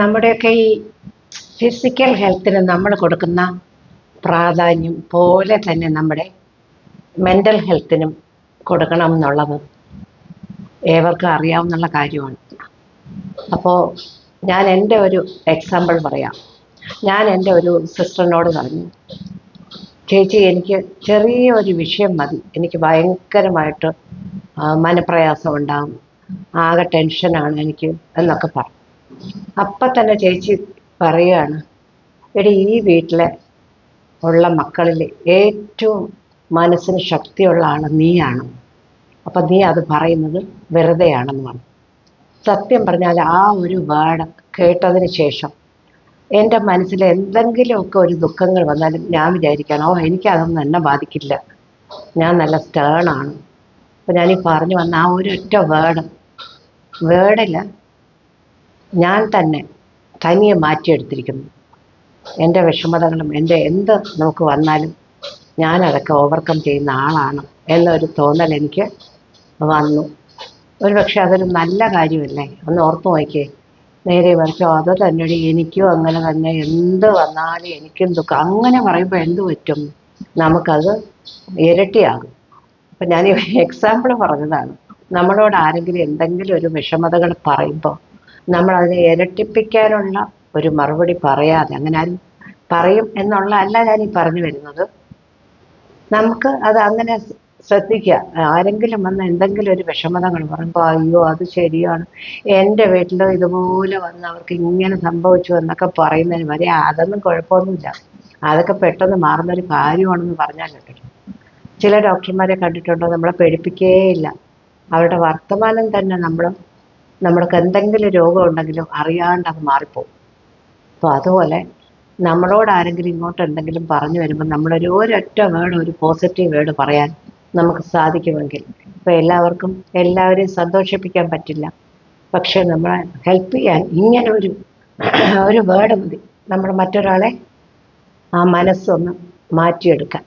നമ്മുടെയൊക്കെ ഈ ഫിസിക്കൽ ഹെൽത്തിന് നമ്മൾ കൊടുക്കുന്ന പ്രാധാന്യം പോലെ തന്നെ നമ്മുടെ മെന്റൽ ഹെൽത്തിനും കൊടുക്കണം എന്നുള്ളത് ഏവർക്കും അറിയാവുന്ന കാര്യമാണ്. അപ്പോൾ ഞാൻ എന്റെ ഒരു എക്സാമ്പിൾ പറയാം. ഞാൻ എന്റെ ഒരു സിസ്റ്ററിനോട് പറഞ്ഞു ചേച്ചി എനിക്ക് ചെറിയ ഒരു വിഷയം മതി. എനിക്ക് ഭയങ്കരമായിട്ട് മനപ്രയാസം ഉണ്ടാകും ആകെ ടെൻഷനാണ് എനിക്ക് എന്നൊക്കെ പറഞ്ഞു. അപ്പം തന്നെ ചേച്ചി പറയുകയാണ് എടി ഈ വീട്ടിലെ ഉള്ള മക്കളിൽ ഏറ്റവും മനസ്സിന് ശക്തിയുള്ള നീയാണ്. അപ്പം നീ അത് പറയുന്നത് വെറുതെയാണെന്ന് പറഞ്ഞു. സത്യം പറഞ്ഞാൽ ആ ഒരു വേർഡ് കേട്ടതിന് ശേഷം എന്റെ മനസ്സിൽ എന്തെങ്കിലുമൊക്കെ ഒരു ദുഃഖങ്ങൾ വന്നാലും ഞാൻ വിചാരിക്കണം ഓ എനിക്കതൊന്നും എന്നെ ബാധിക്കില്ല. ഞാൻ നല്ല സ്റ്റേണാണ് ഞാൻ ഈ പറഞ്ഞു വന്ന ആ ഒരു ഒറ്റ വേർഡ് വേർഡില്ല ഞാൻ തന്നെ തനിയെ മാറ്റിയെടുത്തിരിക്കുന്നു. എന്റെ വിഷമതകളും എന്റെ എന്ത് നമുക്ക് വന്നാലും ഞാനതൊക്കെ ഓവർകം ചെയ്യുന്ന ആളാണ് എന്നൊരു തോന്നൽ എനിക്ക് വന്നു. ഒരു പക്ഷെ അതൊരു നല്ല കാര്യമല്ലേ? ഒന്ന് ഓർത്തു നോക്കിയേ. നേരെ മറിച്ചോ അത് തന്നെടി എനിക്കും അങ്ങനെ തന്നെ എന്ത് വന്നാലും എനിക്കും ദുഃഖം. അങ്ങനെ പറയുമ്പോൾ എന്ത് പറ്റും? നമുക്കത് ഇരട്ടിയാകും. അപ്പം ഞാൻ എക്സാമ്പിൾ പറഞ്ഞതാണ്. നമ്മളോട് ആരെങ്കിലും എന്തെങ്കിലും ഒരു വിഷമതകൾ പറയുമ്പോൾ നമ്മൾ അതിനെ ഇരട്ടിപ്പിക്കാനുള്ള ഒരു മറുപടി പറയാതെ അങ്ങനെ പറയും എന്നുള്ള അല്ല ഞാൻ ഈ പറഞ്ഞു വരുന്നത്. നമുക്ക് അത് അങ്ങനെ ശ്രദ്ധിക്കുക ആരെങ്കിലും വന്ന് എന്തെങ്കിലും ഒരു വിഷമതകൾ പറയുമ്പോൾ അയ്യോ അത് ശരിയാണ്. എന്റെ വീട്ടിൽ ഇതുപോലെ വന്ന് അവർക്ക് ഇങ്ങനെ സംഭവിച്ചു എന്നൊക്കെ പറയുന്നതിന് വരെ അതൊന്നും കുഴപ്പമൊന്നുമില്ല. അതൊക്കെ പെട്ടെന്ന് മാറുന്ന ഒരു കാര്യമാണെന്ന് പറഞ്ഞാൽ കേട്ടോ ചില ഡോക്ടർമാരെ കണ്ടിട്ടുണ്ടോ? നമ്മളെ പേടിപ്പിക്കേയില്ല അവരുടെ വർത്തമാനം തന്നെ നമ്മൾ നമ്മൾക്ക് എന്തെങ്കിലും രോഗം ഉണ്ടെങ്കിലും അറിയാണ്ട് അത് മാറിപ്പോകും അപ്പോൾ അതുപോലെ നമ്മളോട് ആരെങ്കിലും ഇങ്ങോട്ട് എന്തെങ്കിലും പറഞ്ഞു വരുമ്പോൾ നമ്മളൊരു ഒരൊറ്റ വേർഡ് ഒരു പോസിറ്റീവ് വേർഡ് പറയാൻ നമുക്ക് സാധിക്കുമെങ്കിൽ ഇപ്പോൾ എല്ലാവർക്കും എല്ലാവരെയും സന്തോഷിപ്പിക്കാൻ പറ്റില്ല. പക്ഷെ നമ്മളെ ഹെൽപ്പ് ചെയ്യാൻ ഇങ്ങനെ ഒരു ഒരു വേർഡ് മതി. നമ്മൾ മറ്റൊരാളെ ആ മനസ്സൊന്ന് മാറ്റിയെടുക്കാൻ.